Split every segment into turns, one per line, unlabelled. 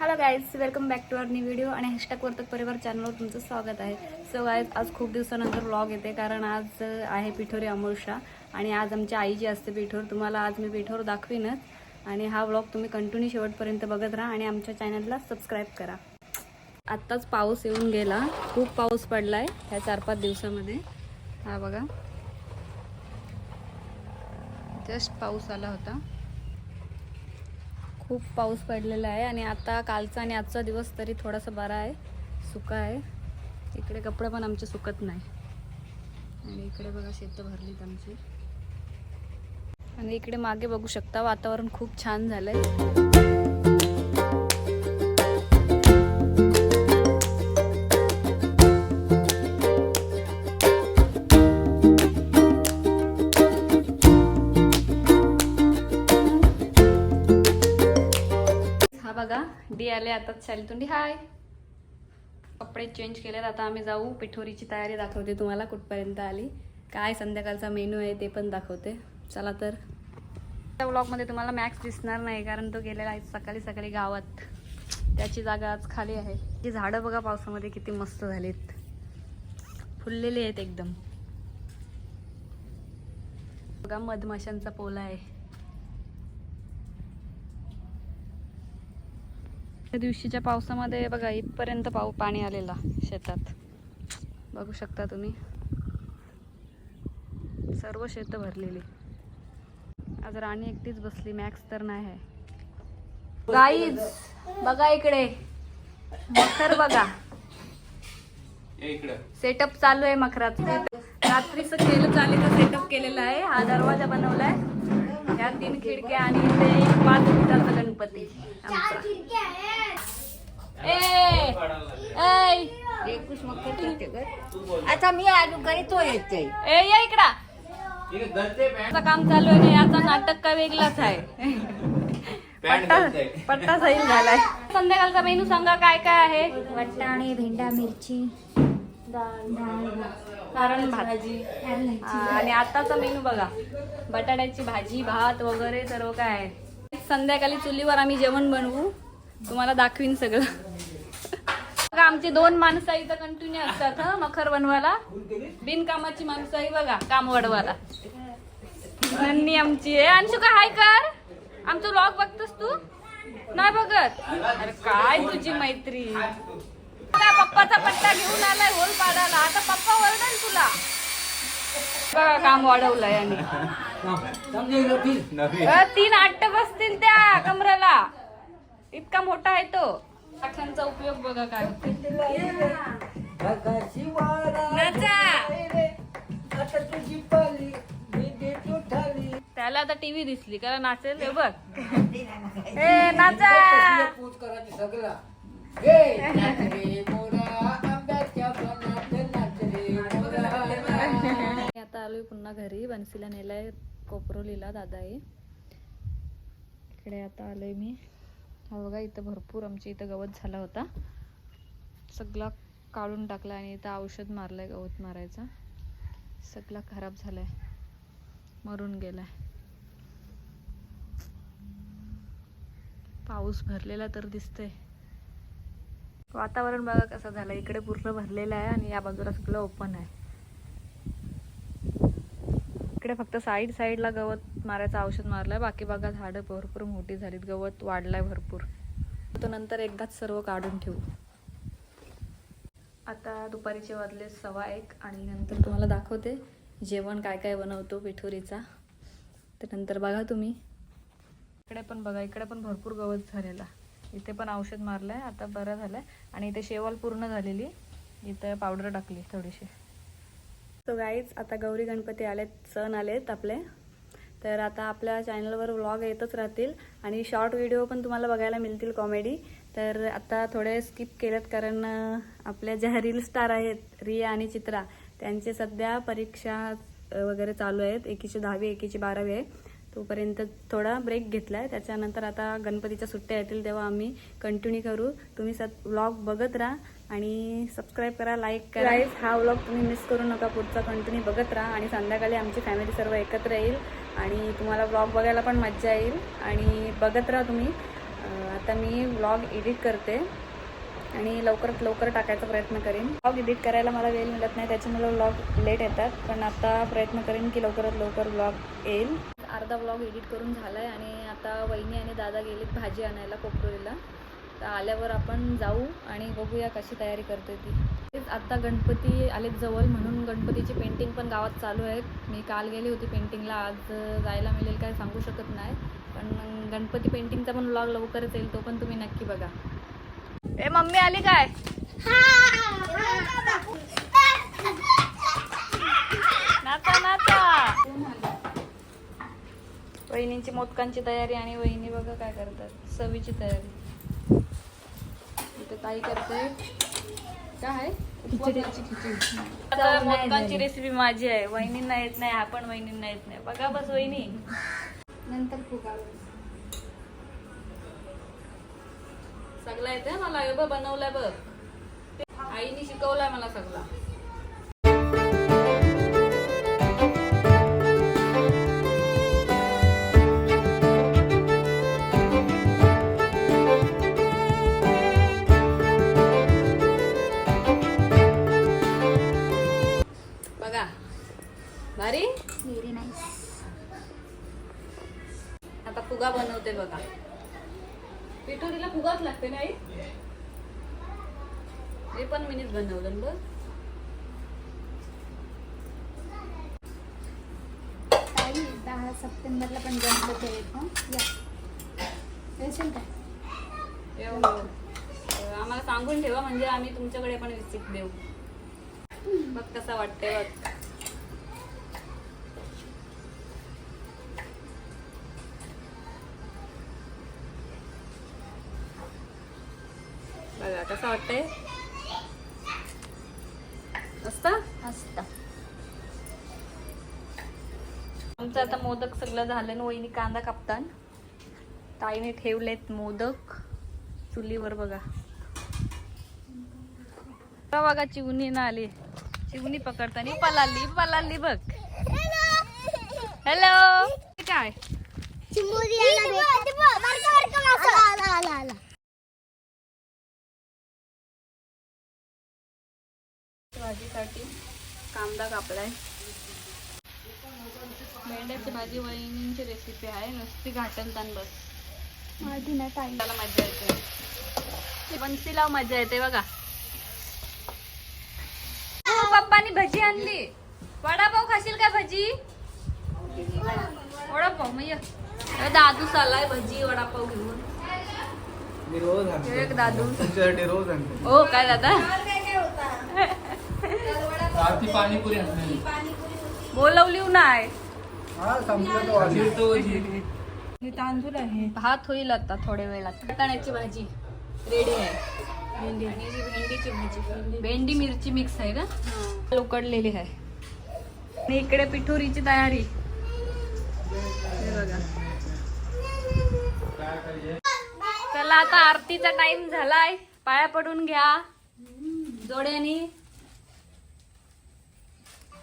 Hello guys welcome back to our new video आणि hashtag Vartak परिवार चॅनलवर तुमचं स्वागत आहे. सो गाईज आज खूप दिवसानंतर व्लॉग येते कारण आज आहे पिठोरी अमोशा आणि आज आमची आई जी असते पिठोर तुम्हाला आज मी पिठोर दाखवीनच. आणि हा व्लॉग तुम्ही कंटिन्यू शेवटपर्यंत बघत राहा आणि आमच्या चॅनलला सबस्क्राईब करा. आत्ताच पाऊस येऊन गेला. खूप पाऊस पडलाय ह्या चार पाच दिवसामध्ये. हा बघा. जस्ट पाऊस आला होता. खूप पाऊस पडलेला आहे आणि आता कालचा आणि आजचा दिवस तरी थोडासा बरा आहे सुका आहे. इकडे कपडे पण आमचे सुकत नाही. आणि इकडे बघा शेतं भरलीत आमची. आणि इकडे मागे बघू शकता वातावरण खूप छान झालं आहे आले आता शालीतून हाय. कपडे चेंज केलेत आता आम्ही जाऊ. पिठोरीची तयारी दाखवते तुम्हाला कुठपर्यंत आली. काय संध्याकाळचा मेनू आहे ते पण दाखवते. चला तर. त्या व्लॉगमध्ये तुम्हाला मॅक्स दिसणार नाही कारण तो गेलेला आहे सकाळी सकाळी गावात. त्याची जागा आज खाली आहे. ती झाडं बघा पावसामध्ये किती मस्त झालीत. फुललेली आहेत एकदम. बघा मधमाशांचा पोला आहे. त्या दिवशीच्या पावसामध्ये बघा इथपर्यंत पाऊ पाणी आलेला शेतात. बघू शकता तुम्ही. सर्व शेतं भरलेली. आज राणी एकटीच बसली मॅक्स तर नाही आहे. गाईज बघा इकडे. मखर बघा. सेटअप चालू आहे मखराचा. रात्रीचं केलं चालेल सेटअप केलेलं आहे. हा दरवाजा बनवलाय. ह्या तीन खिडक्या आणि इथे एक पाच फुटाचा गणपती आमचा ए ऐ,
एकूच मग ते करते ग. आता मी आलो घरी तो येते
ए या इकडा. याचं काम चालू आहे ना याचा नाटक का वेगळाच आहे. पट्टा पट्टा सैल झालाय. संध्याकाळचा मेनू सांगा काय काय आहे?
वटाणे भेंडा मिरची
कारण भाजी. आणि आताचा मेनू बघा. बटाट्याची भाजी भात वगैरे सर्व काय आहे. संध्याकाळी चुलीवर आम्ही जेवण बनवू. तुम्हाला दाखवीन सगळं. आमची दोन माणसं इथं कंटिन्यू असतात हं मखर बनवायला बिनकामाची माणसं आहे बघा काम वाढवायला नन्नी आमची आहे. अंशू का हाय कर. आमचं व्लॉग बघतोस तू? नाही बघत? अरे काय तुझी मैत्री? पप्पाचा पट्टा घेऊन आलाय होल पाडायला. आता पप्पा वरडेल तुला. बघा काम अ, तीन आट्ट बसतील त्या कमराला. इतका मोठा आहे तो. उपयोग बघा काय होते नाचा! त्याला आता टीव्ही दिसली कारण नाचेल हे बघ. ए नाचा! आता आलोय पुन्हा घरी बनसीला नेलाय कोपरोलीला दादा आहे इकडे आता आलोय मी. हा बघा इथं भरपूर आमच्या इथं गवत झाला होता. सगळा काढून टाकला आणि इथं औषध मारलंय गवत मारायचा. सगळा खराब झालाय. मरून गेलाय. पाऊस भरलेला तर दिसतंय. वातावरण बघा कसं झालं इकडे पूर्ण भरलेलं आहे आणि या बाजूला सगळं ओपन आहे. इकडे फक्त साईड साईडला गवत मारायचं औषध मारलंय. बाकी बघा झाडं भरपूर मोठी झालीत. गवत वाढलंय भरपूर. तो नंतर एकदाच सर्व काढून ठेवू. आता दुपारीचे वाजले सवा एक आणि नंतर तुम्हाला दाखवते जेवण काय काय बनवतो पिठोरीचा. त्यानंतर बघा तुम्ही. इकडे पण बघा इकडे पण भरपूर गवत झालेला. इथे पण औषध मारलंय. आता बरं झालंय. आणि इथे शेवाल पूर्ण झालेली. इथे पावडर टाकली थोडीशी. सो गाईज आता गौरी गणपती आलेत सण आलेत आपले. तर आता आपल्या चॅनलवर व्लॉग येतच राहतील. आणि शॉर्ट व्हिडिओ पण तुम्हाला बघायला मिळतील कॉमेडी तर आता थोडे स्किप केलेत कारण आपल्या ज्या रील स्टार आहेत रिया आणि चित्रा त्यांचे सध्या परीक्षा वगैरे चालू आहेत. एकीची दहावी एकीची बारावी आहे. तोपर्यंत थोडा ब्रेक घेतला आहे त्याच्यानंतर आता गणपतीच्या सुट्ट्या येतील तेव्हा आम्ही कंटिन्यू करू. तुम्ही सत व्लॉग बघत राहा आणि सबस्क्राईब करा लाईक करा. हा व्लॉग तुम्ही मिस करू नका. पुढचा कंटिन्यू बघत राहा आणि संध्याकाळी आमची फॅमिली सर्व एकत्र येईल आणि तुम्हाला व्लॉग बघायला पण मज्जा येईल. आणि बघत राहा तुम्ही. आता मी व्लॉग एडिट करते आणि लवकरात लवकर टाकायचा प्रयत्न करेन. व्लॉग एडिट करायला मला वेळ मिळत नाही त्याच्यामुळे व्लॉग लेट येतात. पण आता प्रयत्न करेन की लवकरात लवकर व्लॉग येईल. अर्धा व्लॉग एडिट करून झाला आहे आणि आता वहिनी आणि दादा गेलेत भाजी आणायला कोपरोलीला. तर आल्यावर आपण जाऊ आणि बघूया कशी तयारी करते ती. तेच आत्ता गणपती आलेत जवळ म्हणून गणपतीची पेंटिंग पण गावात चालू आहे मी काल गेली होती पेंटिंगला आज जायला मिळेल काय सांगू शकत नाही. पण गणपती पेंटिंगचा पण व्लॉग लवकरच येईल तो पण तुम्ही नक्की बघा. ए मम्मी आली काय? नाचा नाचा. वहिनींची मोदकांची तयारी आणि वहिनी बघा काय करतात. सवीची तयारी. इथे ताई करते. काय आता मोदकांची रेसिपी माझी आहे. वहिनींना येत नाही हा पण वहिनींना येत नाही. बघा बस वहिनी.
नंतर
सगळं येते मला? बनवलाय बघ. आईने शिकवलाय मला सगळा. बनवते बघा. पिठोरीला फुगाच लागते नाही हे पण मीच बनवलं बघ.
दहा सप्टेंबरला पण गणपती आहेत येशील का?
आम्हाला सांगून ठेवा म्हणजे आम्ही तुमच्याकडे पण विसिट देऊ. बघ कसं वाटतंय बघ. बघा कसं वाटतंय असतं
मस्त
आमचं आता मोदक सगळं झालं ना वहिनी कांदा कापतान. ताईने ठेवलेत मोदक. चुलीवर बघा. बघा चिवणी ना आली. चिवणी पकडताना. पलाली पलाली बघ. हॅलो काय? भाजीसाठी कांदा कापलाय. भेंड्याची भाजी वहिनींची रेसिपी आहे. नुसती घाटलतान बस.
माझी ना
त्याला मजा येते. बन्सीला मजा येते बघा. हो, पप्पानी भजी आणली. वडापाव खाशील का भजी? वडापाव मग दादू चालाय भजी वडापाव घेऊन.
मी रोज
हे दादू.
रोज
हो काय दादा?
आरती पाणीपुरी
बोलवली नाही
हा संपलं तो आधी तो
भात होईल आता थोड्या वेळात. वाटाण्याची भाजी. रेडी आहे. भेंडी. ही भेंडीची भाजी. भेंडी मिरची मिक्स आहे का? उकडलेली आहे. आणि इकडे पिठोरीची तयारी. हे बघा. चला आता आरतीचा टाइम झालाय. पाया पडून घ्या. जोड्यानी.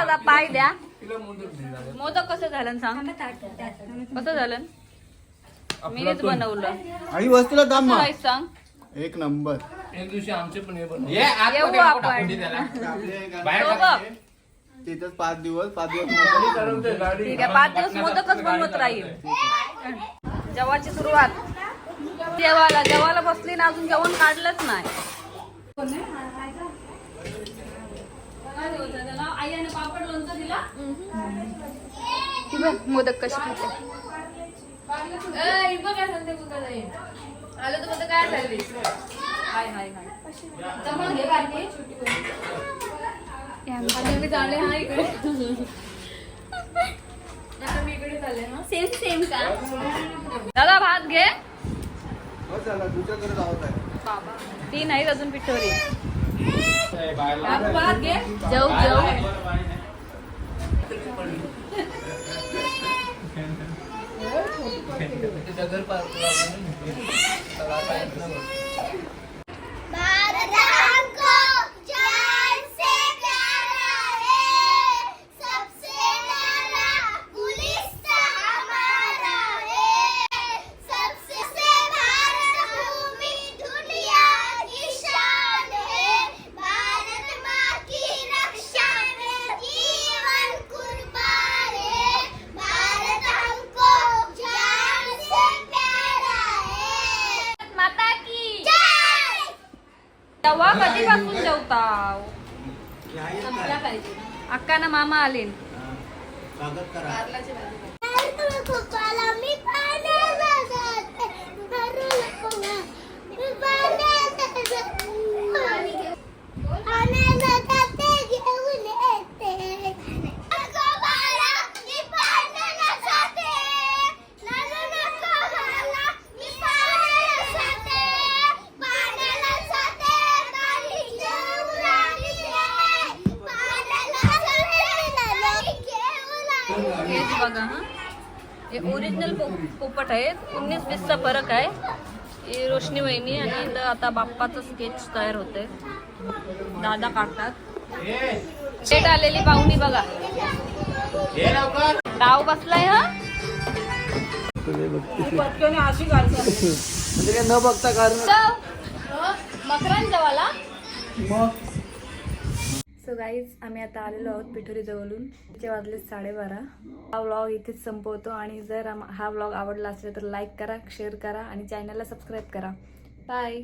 दादा पाय द्या. मोदक कसं झालं सांग? कसं झालं? मीच बनवलं.
आई वस्तूला दाम
सांग.
एक नंबर.
एक दिवशी आमचे पण हे बनव
येऊ आपण बघ
तिथंच पाच दिवस पाच दिवस
ठीक आहे पाच दिवस मोदकच बनवत राहील. जेवाची सुरुवात. जेवायला जेवायला बसली ना अजून जेवण काढलंच नाही. ती बघ मोदक कशी खाते. आलं तर काय झाली? हाय हाय हाय. जमून घे बारकी. आता मी चालले हा इकडे. आता मी इकडे चालले
सेम सेम का?
दादा भात घे.
हो आहे.
ती नाही अजून पिठोरी. जाऊ जाऊ अक्का ना मामा आले
खोपाला मी पाण्याला जाते भरून पुन्हा मी पाण्याला जाते पाण्याला जाते घेऊन येते खोपाला मी पाण्याला जाते लालू नको मला मी पाण्याला जाते पाण्याला जाते बारी घेऊन आली रे. पाण्याला जाते बारी घेऊन आली
हेच बघा हा. हे ओरिजिनल पोपट आहेत. उन्नीस वीसचा फरक आहे. ही रोशनी वहिनी आणि इथं आता बाप्पाचं स्केच तयार होतंय. दादा काढतात. शेट आलेली पाहुणी बघा. डाव बसलाय हा.
म्हणजे काय न बघता कारण
मकरान जवाला सो गाईज आम्ही आता आलेलो आहोत पिठोरी जवळून तिचे वाजले साडेबारा. हा व्लॉग इथेच संपवतो आणि जर हा व्लॉग आवडला असेल तर लाईक करा शेअर करा आणि चॅनलला सबस्क्राईब करा. बाय